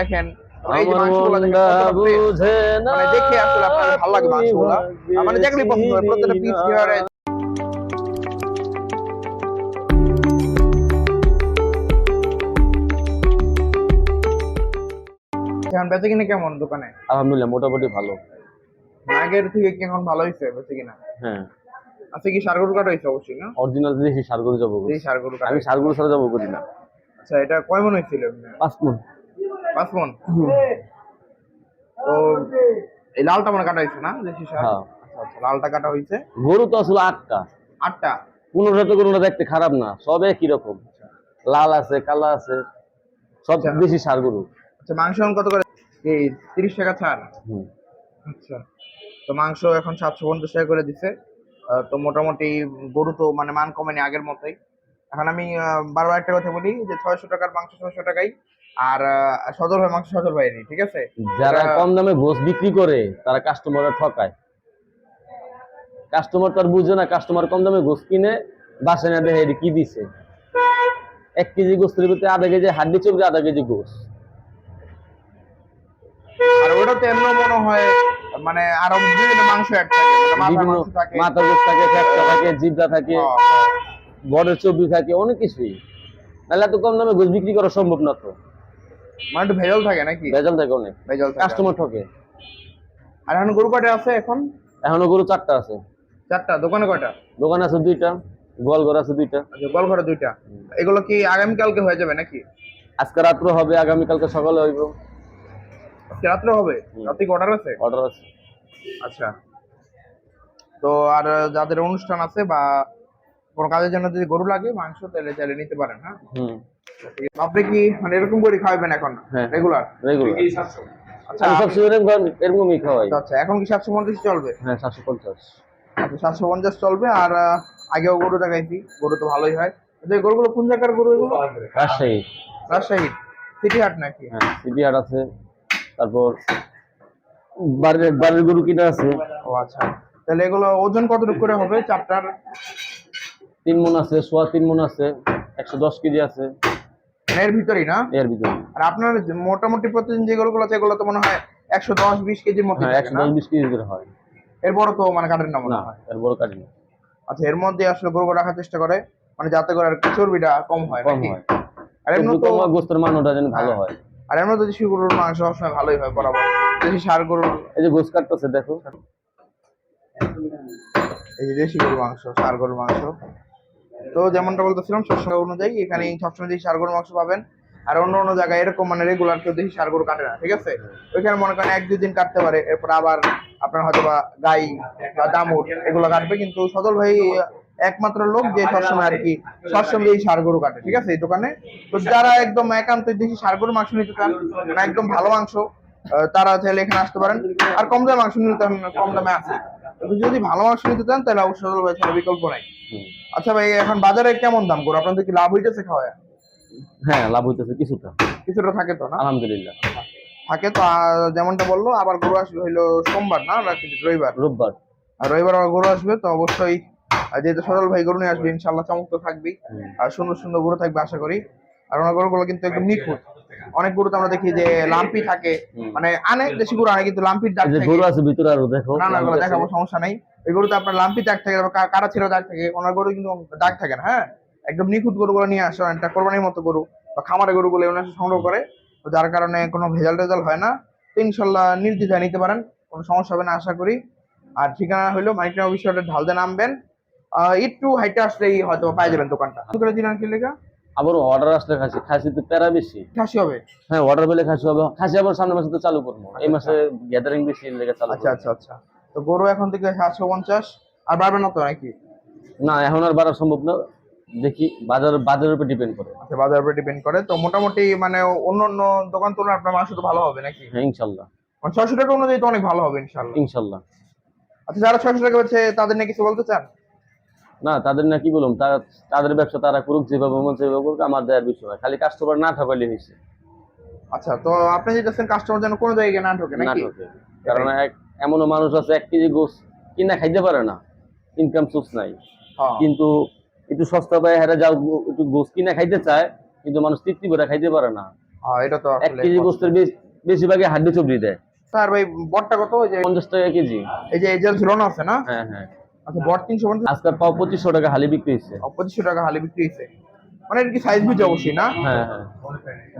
দেখেন মানে দেখে আসলে আপনার ভালো লাগে মাংসগুলো। মানে পছন্দ হয় প্রত্যেকটা পিস কীভাবে এখন বেঁচে কিনা কেমন দোকানে? আলহামদুলিল্লাহ মোটামুটি ভালো। আগের থেকে কি এখন ভালো হয়েছে বেঁচে কিনা? হ্যাঁ। আজকে কি সারগরু কাটা হয়েছে অবশ্যই না? অরিজিনাল দেশি সারগরু যাব। এই সারগরু কাটা আমি সারগরু ছাড়া যাব করি না। আচ্ছা এটা কয় মন হয়েছিল পাঁচ মন। পাঁচ মন? তো এই লালটা মনে কাটা হয়েছে না? হ্যাঁ। আচ্ছা আচ্ছা লালটা কাটা হয়েছে? গরু তো আসলে আটটা। আটটা? কোনোটা তো কোনোটা দেখতে খারাপ না সব একই রকম। লাল আছে কালা আছে সব বেশি সার গরু। আচ্ছা মাংস এখন কত করে? এই তিরিশ টাকা ছাড়। আচ্ছা। তো মাংস এখন সাতশো পঞ্চাশ টাকা করে দিছে। তো মোটামুটি গরু তো মানে মান কমেনি আগের মতোই। এখন আমি বারবার একটা কথা বলি যে ছয়শো টাকার মাংস ছয়শো টাকাই। আর সদর ভাই মাংস সদর ভাইয়েরই ঠিক আছে? যারা কম দামে গোস বিক্রি করে তারা কাস্টমাররা ঠকায়। কাস্টমার তো আর বুঝে না কাস্টমার কম দামে গোস কিনে বাসে না দেখে কি দিছে। এক কেজি গোস্তের ভিতরে আধা কেজি হাড্ডি চলবে আধা কেজি গোস আর ওটা তো এমন মনে হয় মানে আরও বিভিন্ন মাংস অ্যাড থাকে মানে মাথার গোস থাকে। ফ্যাটটা থাকে জিবলা থাকে। বড়ের চর্বি থাকে অনেক কিছুই। নাহলে এত কম দামে গোস বিক্রি করা সম্ভব না তো। মানে একটু ভেজাল থাকে নাকি? ভেজাল থাকে অনেক। ভেজাল থাকে। কাস্টমার ঠকে। আর এখন গরু কয়টা আছে এখন? এখনও গরু চারটা আছে। চারটা দোকানে কয়টা? দোকান আছে দুইটা গোয়ালঘর আছে দুইটা। আচ্ছা গোল ঘরে দুইটা। এগুলো কি আগামীকালকে হয়ে যাবে নাকি? আজকে রাত্রে হবে আগামীকালকে সকালে হইব। আজকে রাত্রে হবে? রাতে অর্ডার আছে? অর্ডার আছে। আচ্ছা। তো আর যাদের অনুষ্ঠান আছে বা কোনো কাজের জন্য যদি গরু লাগে মাংস তাহলে চাইলে নিতে পারেন হ্যাঁ? আপনি কি মানে এরকম করে খাওয়াবেন এখন? হ্যাঁ। রেগুলার রেগুলার আচ্ছা এরকম এরকমই খাওয়াই। আচ্ছা এখন কি সাতশো পঞ্চাশ চলবে? হ্যাঁ সাতশো পঞ্চাশ। আচ্ছা সাতশো পঞ্চাশ চলবে আর আগেও গরু দেখাইছি গরু তো ভালোই হয়। আচ্ছা, গরুগুলো কোন জায়গার গরু এগুলো? রাজশাহী। রাজশাহী। সিটি হাট নাকি? হ্যাঁ সিটি হাট আছে। তারপর বাড়ির বাড়ির গরু কিনা আছে। ও আচ্ছা। তাহলে এগুলো ওজন কতটুকু করে হবে? চারটার? তিন মন আছে সোয়া তিন মন আছে একশো দশ কেজি আছে। মানে এর ভিতরেই না? এর ভিতরে আর আপনার মোটামুটি প্রতিদিন যে গরুগুলো আছে এগুলো তো মনে হয় একশো দশ বিশ কেজির মতো হ্যাঁ একশো দশ বিশ কেজি করে হয়। এর বড় তো মানে কাটেন না মনে না হয়? এর বড় কাটি না। আচ্ছা এর মধ্যে আসলে গরু রাখার চেষ্টা করে মানে যাতে করে আর চর্বিটা কম হয় কম হয়। আর এমনি তো গোস্তের মানটা যেন ভালো হ্যাঁ। হয়। আর এমনি তো দেশি গরুর মাংস সবসময় ভালোই হয় বরাবর। দেশি সার গরুর এই যে গোস কাটতেছে দেখো। এই যে দেশি গরুর মাংস সার গরুর মাংস। তো যেমনটা বলতেছিলাম, সবসময় অনুযায়ী এখানে সবসময় দেশি সার গরুর মাংস পাবেন। আর অন্য অন্য জায়গায় এরকম মানে রেগুলার কেউ দেশি সার গরু কাটে না, ঠিক আছে? ওইখানে মনে করেন এক দুই দিন কাটতে পারে, এরপর আবার আপনার হয়তো বা গাই বা দামুর এগুলো কাটবে, কিন্তু সদল ভাই একমাত্র লোক যে সবসময় আর কি, সবসময় এই সার গরু কাটে, ঠিক আছে, এই দোকানে? তো যারা একদম একান্ত দেশি সার গরুর মাংস নিতে চান মানে একদম ভালো মাংস তারা চাইলে এখানে আসতে পারেন। আর কম দামে মাংস নিতে কম দামে আছে। যদি ভালো মাংস নিতে চান, তাহলে অবশ্যই বিকল্প নাই। আচ্ছা ভাই এখন বাজারে কেমন দাম? গরু আপনাদের কি লাভ হইতেছে খাওয়া হ্যাঁ লাভ হইতেছে কিছুটা। কিছুটা থাকে তো না? আলহামদুলিল্লাহ। থাকে তো যেমনটা বলল আবার গরু আসবে হইল সোমবার না? রবিবার? রোববার। আর রবিবার আবার গরু আসবে তো অবশ্যই যেহেতু সরল ভাই গরু নিয়ে আসবে ইনশাল্লাহ চমক তো থাকবেই। আর সুন্দর সুন্দর গরু থাকবে আশা করি। আর ওনার গরুগুলো কিন্তু একদম নিখুঁত। অনেক গরু তো আমরা দেখি যে লাম্পি থাকে। মানে আনে দেশি গরু আনে কিন্তু লাম্পির দাগ থাকে। গরু আছে ভিতরে আর দেখো। না না দেখাবো সমস্যা নেই। ওই গরুতে আপনার লাম্পি দাগ থাকে কাটা ছিল দাগ থাকে ওনার গরু কিন্তু দাগ থাকে না হ্যাঁ? একদম নিখুঁত গরুগুলো নিয়ে আসে একটা কোরবানির মতো গরু বা খামারে গরুগুলো এসে সংগ্রহ করে তো যার কারণে কোনো ভেজাল টেজাল হয় না। তো ইনশাল্লাহ নির্দ্বিধায় নিতে পারেন কোনো সমস্যা হবে না আশা করি। আর ঠিকানা হলো মাইক্রো বিষয়টা ঢালতে নামবেন। একটু হাইটে আসলেই হয়তো পাই যাবেন দোকানটা। করে দিলেন কি লেখা? আবার অর্ডার আসলে খাসি খাসি তো প্যারা বেশি। খাসি হবে? হ্যাঁ অর্ডার পেলে খাসি হবে। খাসি আবার সামনের মাসে তো চালু করব। এই মাসে গ্যাদারিং বেশি লেগে চালু আচ্ছা আচ্ছা আচ্ছা। তো গরু এখন থেকে সাতশো পঞ্চাশ। আর বাড়বে না তো নাকি? না এখন আর বাড়া সম্ভব না। দেখি বাজার বাজারের উপর ডিপেন্ড করে। আচ্ছা বাজার উপর ডিপেন্ড করে। তো মোটামুটি মানে অন্য অন্য দোকান তুলনায় আপনার মাংস তো ভালো হবে নাকি? হ্যাঁ ইনশাল্লাহ। মানে ছয়শো টাকা অনুযায়ী তো অনেক ভালো হবে ইনশাল্লাহ। ইনশাল্লাহ। আচ্ছা যারা ছয়শো টাকা হচ্ছে তাদের নিয়ে কিছু বলতে চান? না তাদের না কি বলুন তারা তাদের ব্যবসা তারা করুক যেভাবে মন সেভাবে করুক আমার দেওয়ার বিষয় না। খালি কাস্টমার না ঠকাইলে হয়েছে আচ্ছা তো আপনি যেতেছেন কাস্টমার যেন কোনো জায়গায় না ঢোকে না নাকি ঠকে কারণ এক এমনও মানুষ আছে এক কেজি গোস কিনা খাইতে পারে না। ইনকাম সোর্স নাই। হ্যাঁ। কিন্তু একটু সস্তা পায় হেরা যাও একটু গোস কিনা খাইতে চায় কিন্তু মানুষ তৃপ্তি করে খাইতে পারে না। হ্যাঁ, এটা তো এক কেজি গোস্তের বেশিরভাগই হাড্ডি চবড়ি দেয়। স্যার ভাই বটটা কত? ওই যে পঞ্চাশ টাকা কেজি। এই যে এজেল ঝুলানো আছে না? হ্যাঁ হ্যাঁ। আচ্ছা বট তিনশো পঞ্চাশ আজকাল পাও পঁচিশশো টাকা হালি বিক্রি হচ্ছে পঁচিশশো টাকা হালি বিক্রি হয়েছে। মানে এটা কি সাইজ বুঝে অবশ্যই না? হ্যাঁ হ্যাঁ।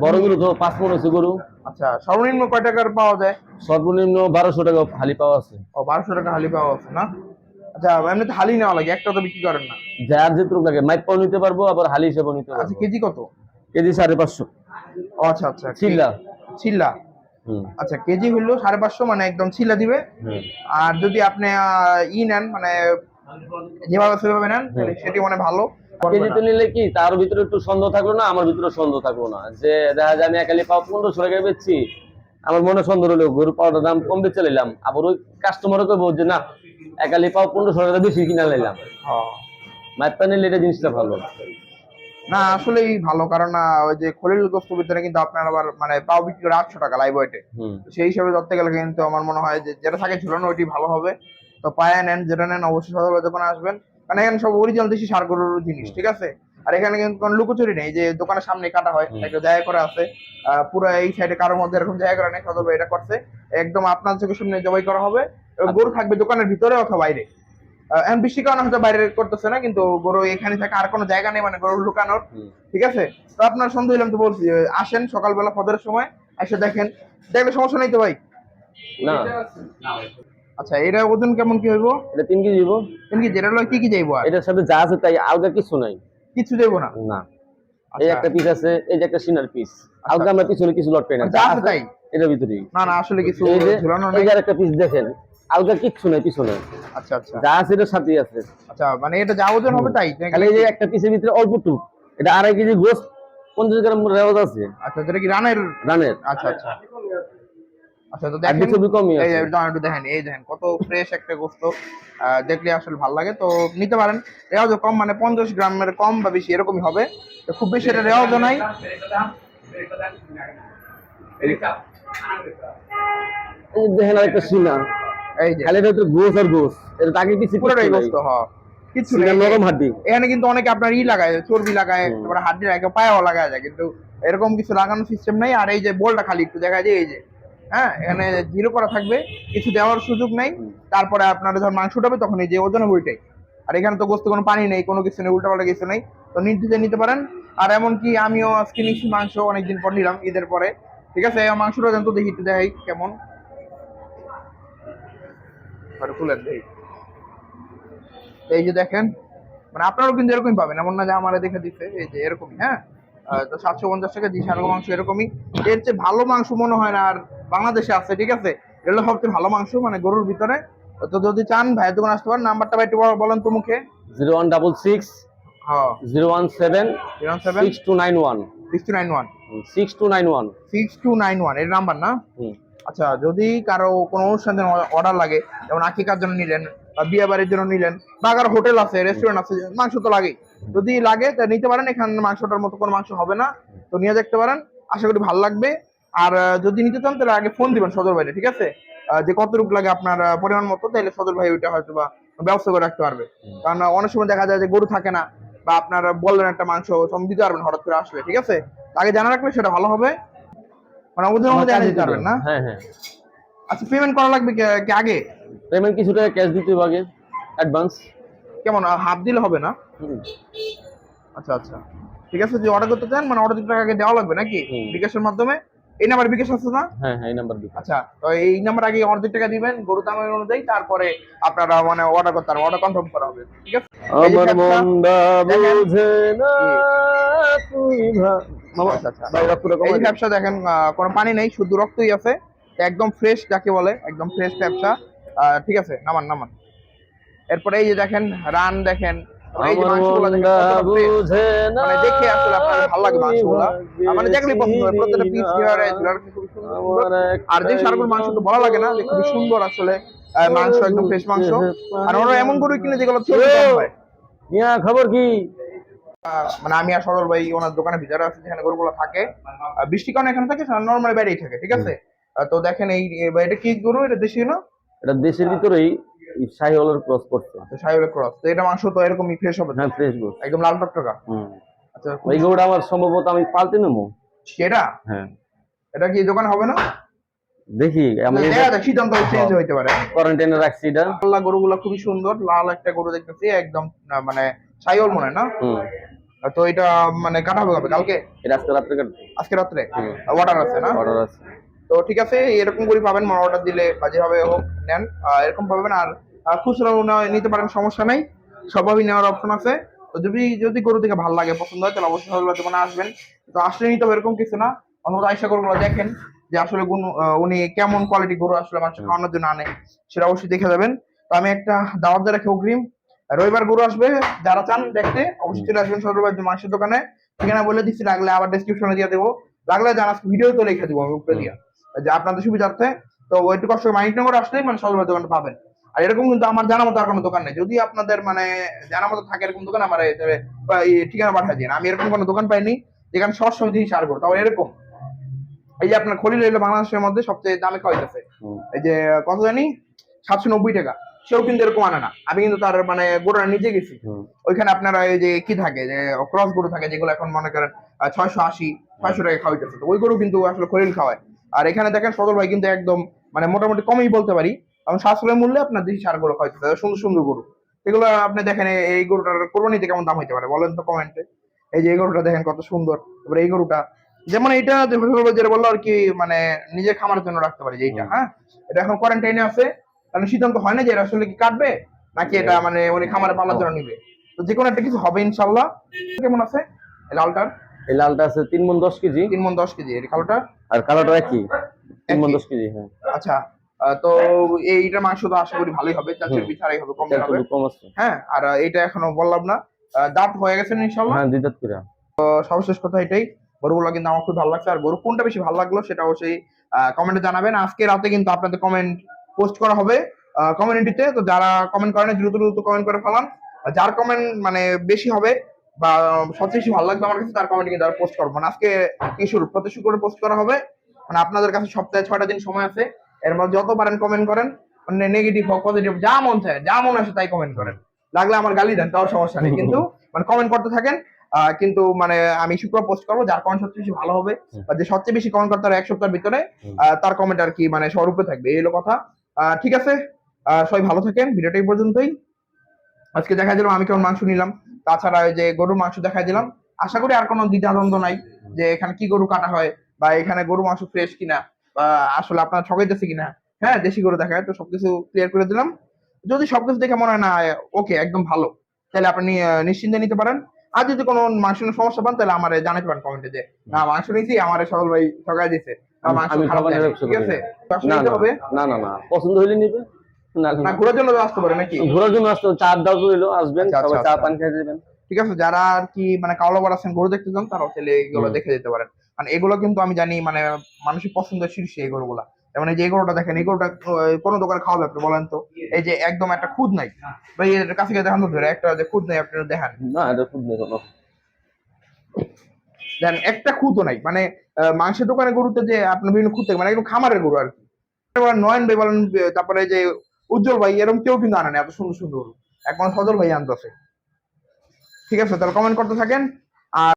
বড় গরু তো পাঁচ মন হচ্ছে গরু। আচ্ছা সর্বনিম্ন কয় টাকার পাওয়া যায়? সর্বনিম্ন বারোশো টাকা হালি পাওয়া আছে। ও বারোশো টাকা হালি পাওয়া আছে না? আচ্ছা এমনিতে হালি নেওয়া লাগে একটা তো বিক্রি করেন না। যার লাগে মাইপ পাও নিতে পারব আবার হালি হিসেবেও নিতে আচ্ছা কেজি কত? কেজি সাড়ে পাঁচশো। ও আচ্ছা আচ্ছা চিল্লা হুম। আচ্ছা কেজি হইল সাড়ে পাঁচশো মানে একদম চিল্লা দিবে। আর যদি আপনি ই নেন মানে যেভাবে সেভাবে নেন সেটি মানে ভালো। কেজিতে নিলে কি তার ভিতরে একটু সন্দেহ থাকল না আমার ভিতরে সন্দেহ থাকল না। যে দেখা যায় আমি একালি পাও পনেরোশো টাকায় বেচছি আমার মনে সন্দেহ হলো গরু পাওয়ার দাম কম বেচে নিলাম আবার ওই কাস্টমারও যে না একালি পাও পনেরোশো টাকা বেশি কিনা নিলাম হ্যাঁ। নিলে এটা জিনিসটা ভালো। না আসলেই ভালো কারণ ওই যে খলিল গোস্ত ভিতরে কিন্তু আপনার আবার মানে পাও বিক্রি করে আটশো টাকা লাইভ ওয়েটে সেই হিসাবে ধরতে গেলে কিন্তু আমার মনে হয় যে যেটা থাকে ঝুলানো ওইটি ভালো হবে। তো পায়ে নেন যেটা নেন অবশ্যই সদর যখন আসবেন। কারণ এখানে সব অরিজিনাল দেশি সার গরুর জিনিস ঠিক আছে? আর এখানে কিন্তু কোনো লুকোচুরি নেই যে দোকানের সামনে কাটা হয়। একটা জায়গা করে আছে আহ, পুরো এই সাইডে কারোর মধ্যে এরকম জায়গা করে নেই সদর এটা করছে একদম আপনার চোখের সামনে জবাই করা হবে গরু থাকবে দোকানের ভিতরে অথবা বাইরে। আহ, এখন বৃষ্টির কারণে হয়তো বাইরে করতেছে না কিন্তু গরু এখানে থাকে আর কোনো জায়গা নেই মানে গরু লুকানোর ঠিক আছে? তো আপনার সন্দেহ হইলাম তো বলছি আসেন সকালবেলা ফজরের সময় এসে দেখেন। দেখলে সমস্যা নেই তো ভাই? না। আচ্ছা এটা ওজন কেমন কি হইব? এটা তিন কেজি দিব কি যেটা হলো কি কি যাইবো এটার সাথে যা আছে তাই আলগা কিছু নাই। কিছু যাইবো না? না। এই আচ্ছা। একটা পিস আছে এই যে একটা সিনার পিস আলগা আমরা পিছনে কিছু লট পাই না যা আছে তাই? এটার ভিতরেই। না না আসলে কিছু এই যে ঝুলানো এই নেই। যে একটা পিস দেখেন আলগা কিচ্ছু নাই পিছনে। আচ্ছা আচ্ছা। যা আছে এটার সাথেই আছে। আচ্ছা মানে এটা যা ওজন হবে তাই? খালি এই যে একটা পিসের ভিতরে অল্প টুক এটা আড়াই কেজি গোস পঞ্চাশ গ্রাম রেওয়াজ আছে। আচ্ছা যেটা কি রানের? রানের। আচ্ছা আচ্ছা। আচ্ছা তো দেখেন ছবি কমই এই দাঁড়ান একটু দেখেন এই দেখেন কত ফ্রেশ একটা গোস্ত। দেখলে আসলে ভালো লাগে। তো নিতে পারেন। রেওয়াজও কম মানে পঞ্চাশ গ্রামের কম বা বেশি এরকমই হবে। তো খুব বেশি এটা রেওয়াজও নাই। দেখেন আরেকটা সিনা। এই যে। খালি এটা গোস আর গোস। এটা তাকে পিছিয়ে পুরোটাই গোস্ত হ। কিছু নরম হাড্ডি। এখানে কিন্তু অনেকে আপনার ই লাগায় চর্বি লাগায়। তারপরে হাড্ডি লাগায় পায়েও লাগায় যায় কিন্তু এরকম কিছু লাগানোর সিস্টেম নেই। আর এই যে বলটা খালি একটু দেখা যায় এই যে। হ্যাঁ এখানে জিরো করা থাকবে কিছু দেওয়ার সুযোগ নেই। তারপরে আপনার যখন মাংস উঠাবে তখন এই যে ওজন ওইটাই আর এখানে তো গোস্ত কোনো পানি নেই কোনো কিছু নেই উল্টাপাল্টা কিছু নেই। তো নির্দিতে নিতে পারেন। আর এমনকি আমিও আজকে নিচ্ছি মাংস অনেকদিন পর নিলাম ঈদের পরে। ঠিক আছে মাংসটা যেন তো দেখি একটু দেখাই কেমন। আর খুলেন দেখি এই যে দেখেন মানে আপনারাও কিন্তু এরকমই পাবেন। এমন না যে আমার দেখে দিচ্ছে এই যে এরকমই হ্যাঁ? তো সাতশো পঞ্চাশ টাকা দিই সারগো মাংস এরকমই। এর চেয়ে ভালো মাংস মনে হয় না আর বাংলাদেশে আছে ঠিক আছে? এগুলো সবচেয়ে ভালো মাংস মানে গরুর ভিতরে। তো যদি চান ভাইয়ের দোকান আসতে পারেন। নাম্বারটা ভাই একটু বলেন তো মুখে। জিরো ওয়ান ডাবল সিক্স হ্যাঁ। Zero one seven zero seven. Six two nine one. Six two nine one. Six two nine one. Six two nine ওয়ানের নাম্বার না? আচ্ছা যদি কারও কোনো অনুষ্ঠানের অর্ডার লাগে যেমন আকিকার জন্য নিলেন বা বিয়ে বাড়ির জন্য নিলেন বা কারও হোটেল আছে রেস্টুরেন্ট আছে মাংস তো লাগেই। যদি লাগে তা নিতে পারেন এখানে মাংসটার মতো কোনো মাংস হবে না। তো নিয়ে দেখতে পারেন। আশা করি ভালো লাগবে। আর যদি নিতে চান তাহলে আগে ফোন দিবেন সদর বাইরে ঠিক আছে? যে কতটুকু লাগে আপনার পরিমাণ মতো তাহলে সদর ভাই ওইটা হয়তো বা ব্যবস্থা করে রাখতে পারবে। কারণ অনেক সময় দেখা যায় যে গরু থাকে না বা আপনার বললেন একটা মাংস দিতে পারবেন হঠাৎ করে আসলে ঠিক আছে? আগে জানা রাখলে সেটা ভালো হবে। মানে ওদের মধ্যে জানা দিতে পারবেন না? হ্যাঁ হ্যাঁ। আচ্ছা পেমেন্ট করা লাগবে কি- আগে? পেমেন্ট কিছু টাকা ক্যাশ দিতে হবে আগে অ্যাডভান্স কেমন হাফ দিলে হবে না? আচ্ছা আচ্ছা। ঠিক আছে যদি অর্ডার করতে চান মানে অর্ডার দিতে টাকা আগে দেওয়া লাগবে নাকি। বিকাশের মাধ্যমে? এই নাম্বার বিকাশ আছে না হ্যাঁ হ্যাঁ এই নাম্বার দিতে আচ্ছা তো এই নাম্বার আগে অর্ধেক টাকা দিবেন গরু দামের অনুযায়ী তারপরে আপনারা মানে অর্ডার করতে পারবেন অর্ডার কনফার্ম করা হবে ঠিক আছে আমার মনটা দেখেন। বুঝে না তুই আচ্ছা, আচ্ছা। এই। ব্যবসা দেখেন আহ, কোনো পানি নেই শুধু রক্তই আছে একদম ফ্রেশ যাকে বলে একদম ফ্রেশ ব্যবসা আহ, ঠিক আছে নামান নামান এরপরে এই যে দেখেন রান দেখেন মানে দেখে আসলে আপনার ভালো লাগে মাংসগুলা। আর মানে দেখলে পছন্দ হয় প্রত্যেকটা পিস ভাগ্যে সুন্দর। আর যে সারগুলো মাংস তো বলা লাগে না যে খুবই সুন্দর আসলে মাংস একদম ফ্রেশ মাংস। আর ওরা এমন গরু কিনে যেগুলো হয়। মিয়া খবর কি? মানে আমি আর সরল ভাই ওনার দোকানে ভিতরে আছে যেখানে গরুগুলো থাকে। বৃষ্টি কারণে এখানে থাকে নর্মাল বাইরেই থাকে ঠিক আছে? তো দেখেন এই- এটা কি গরু? এটা দেশি না? এটা দেশের ভিতরেই। শাহিওয়ালার ক্রস করছে। সাহেবের ক্রস তো এটা মাংস তো এরকমই ফ্রেশ হবে হ্যাঁ ফ্রেশ গোস একদম লাল টকটকা হুম। আচ্ছা ওই আমার সম্ভবত আমি পাল্টে নেব। সেটা হ্যাঁ। এটা কি দোকান হবে না? দেখি আমি সিদ্ধান্ত চেঞ্জ হইতে পারে। কোয়ারেন্টাইনে রাখছি এটা। আল্লাহ গরুগুলো খুবই সুন্দর লাল একটা গরু দেখতেছি একদম মানে সাইওয়াল মনে হয় না? হুম। তো এটা মানে কাটা হবে কবে? কালকে? এটা আজকে রাত্রে কাটবো। আজকে রাত্রে। অর্ডার আছে না? অর্ডার আছে। তো ঠিক আছে এরকম করে পাবেন মানে অর্ডার দিলে বা যেভাবে হোক নেন। এরকম পাবেন আর খুচরাও নিতে পারেন সমস্যা নাই। সবভাবেই নেওয়ার অপশন আছে। যদি যদি গরু থেকে ভালো লাগে পছন্দ হয় তাহলে অবশ্যই সকালবেলা দোকানে আসবেন। তো আসলে নিতে হবে এরকম কিছু না। অন্তত আইসা গরুগুলো দেখেন যে আসলে গুণ উনি কেমন কোয়ালিটি গরু আসলে মানুষ খাওয়ানোর জন্য আনে সেটা অবশ্যই দেখে যাবেন। তো আমি একটা দাওয়াত দিয়ে রাখি অগ্রিম। রবিবার গরু আসবে যারা চান দেখতে অবশ্যই চলে আসবেন সদরবাদ মাংসের দোকানে। ঠিকানা বলে দিচ্ছি লাগলে আবার ডিসক্রিপশনে দিয়ে দেবো। লাগলে জানা ভিডিও তো লিখে দেবো আমি উপরে দিয়ে। যে আপনাদের সুবিধার্থে। তো একটু মাইন্ড মানিকনগর আসলেই মানে সদরবাদ দোকানটা পাবেন। আর এরকম কিন্তু আমার জানা মতো আর কোনো দোকান নেই। যদি আপনাদের মানে জানা মতো থাকে এরকম দোকান আমার ঠিকানা পাঠিয়ে দিন। আমি এরকম কোনো দোকান পাইনি যেখানে জিনিস সার করো তাও এরকম। এই যে আপনার খলিল রইল বাংলাদেশের মধ্যে সবচেয়ে দামে খাওয়াইতেছে। এই যে কত জানি? সাতশো নব্বই টাকা। সেও কিন্তু এরকম আনে না। আমি কিন্তু তার মানে গোড়া নিজে গেছি। ওইখানে আপনারা এই যে কি থাকে যে ক্রস গরু থাকে যেগুলো এখন মনে করেন ছয়শো আশি ছয়শো টাকা খাওয়াইতেছে। তো ওই গরু কিন্তু আসলে খলিল খাওয়ায়। আর এখানে দেখেন সদর ভাই কিন্তু একদম মানে মোটামুটি কমই বলতে পারি। কারণ সাশ্রয় মূল্যে আপনার দেশি সার গরু খাওয়াইতেছে সুন্দর সুন্দর গরু। এগুলো আপনি দেখেন এই- এই গরুটার কোরবানিতে কেমন দাম হইতে পারে? বলেন তো কমেন্টে এই যে এই গরুটা দেখেন কত সুন্দর। তারপরে এই গরুটা যেমন এটা যেটা বলল আর কি মানে নিজের খামারের জন্য রাখতে পারে এইটা হ্যাঁ? এটা এখন কোয়ারেন্টাইনে আছে। কারণ সিদ্ধান্ত হয় না যে এটা আসলে কি কাটবে নাকি এটা মানে উনি খামারে পালার জন্য নিবে। তো যে কোনো একটা কিছু হবে ইনশাল্লাহ কেমন আছে? এই লালটার এই লালটা আছে তিন মন দশ কেজি। তিন মন দশ কেজি। এর কালোটা? আর কালোটা একই। তিন মন দশ কেজি হ্যাঁ। আচ্ছা। তো এইটার মাংস তো আশা করি ভালোই হবে চার হুম। চর্বি হবে কম হবে। হ্যাঁ আর এটা এখনও বললাম না। দাঁত হয়ে গেছে না ইনশাল্লাহ হ্যাঁ দুই দাঁত করে। তো সর্বশেষ কথা এটাই গরুগুলো কিন্তু আমার খুব ভালো লাগছে আর গরু কোনটা বেশি ভালো লাগল সেটা অবশ্যই কমেন্টে জানাবেন। আজকে রাতে কিন্তু আপনাদের কমেন্ট পোস্ট করা হবে কমিউনিটিতে তো যারা কমেন্ট করেন দ্রুত দ্রুত কমেন্ট করে ফেলান। যার কমেন্ট মানে বেশি হবে বা সবচেয়ে বেশি ভালো লাগবে আমার কাছে তার কমেন্ট কিন্তু আর পোস্ট করব না। আজকে কি শুরু? প্রতি শুক্রবার পোস্ট করা হবে। মানে আপনাদের কাছে সপ্তাহে ছয়টা দিন সময় আছে। এর মধ্যে যত পারেন কমেন্ট করেন মানে নেগেটিভ হোক পজিটিভ যা মন চায় যা মন আসে তাই কমেন্ট করেন। লাগলে আমার গালি দেন তাও সমস্যা নেই। কিন্তু মানে কমেন্ট করতে থাকেন কিন্তু মানে আমি শুক্রবার পোস্ট করব যার কমেন্ট সবচেয়ে বেশি ভালো হবে বা যে সবচেয়ে বেশি কমেন্ট করতে এক সপ্তাহের ভিতরে তার কমেন্ট আর কি মানে স্বরূপে থাকবে। এই হলো কথা। আহ, ঠিক আছে? আহ, সবাই ভালো থাকেন। ভিডিওটা এই পর্যন্তই। আজকে দেখা দিলাম আমি কেমন মাংস নিলাম। তাছাড়া ওই যে গরুর মাংস দেখা দিলাম। আশা করি আর কোনো দ্বিধাদ্বন্দ্ব নাই যে এখানে কি গরু কাটা হয় বা এখানে গরু মাংস ফ্রেশ কিনা। আসলে আপনার ঠকাইতেছে কিনা? হ্যাঁ দেশি গরু দেখায় তো সবকিছু ক্লিয়ার করে দিলাম। যদি সবকিছু দেখে মনে হয় না ওকে একদম ভালো তাহলে আপনি নিশ্চিন্তে নিতে পারেন। আর যদি কোনো মাংস সমস্যা পান তাহলে আমার জানাতে পারেন কমেন্টে যে না মাংস নিয়েছি আমার সকল ভাই ঠকাই দিছে। ঠিক আছে? না। না না হবে? না না না। পছন্দ হইলে নিবে না ঘোরার জন্য আসতে পারে নাকি? ঘোরার জন্য আসতে চার দাও রইল আসবেন আচ্ছা, সবাই আচ্ছা, চা আচ্ছা। পানি খেয়ে যাবেন। ঠিক আছে যারা আর কি মানে কাওলাবার আছেন গরু দেখতে চান তারাও তাহলে এগুলো দেখে যেতে পারেন। মানে এগুলো কিন্তু আমি জানি মানে মানুষের পছন্দের শীর্ষে এই গরুগুলা। এই যে এই গরুটা দেখেন এই গরুটা কোনো দোকানে খাওয়াবে আপনি বলেন তো। এই যে একদম একটা খুদ নাই। ভাই এর কাছে গিয়ে দেখান তো ধরে একটা যে খুদ নাই আপনি দেখান। না এটা নেই কোনো। একটা খুদও নাই। মানে মাংসের দোকানে গরুতে যে আপনার বিভিন্ন খুদ থাকে মানে একদম খামারের গরু আর কি। নয়ন ভাই বলেন তারপরে যে উজ্জ্বল ভাই এরকম কেউ কিন্তু আনে না এত সুন্দর সুন্দর গরু। একমাত্র সজল ভাই আনতেছে। ঠিক আছে তাহলে কমেন্ট করতে থাকেন। আর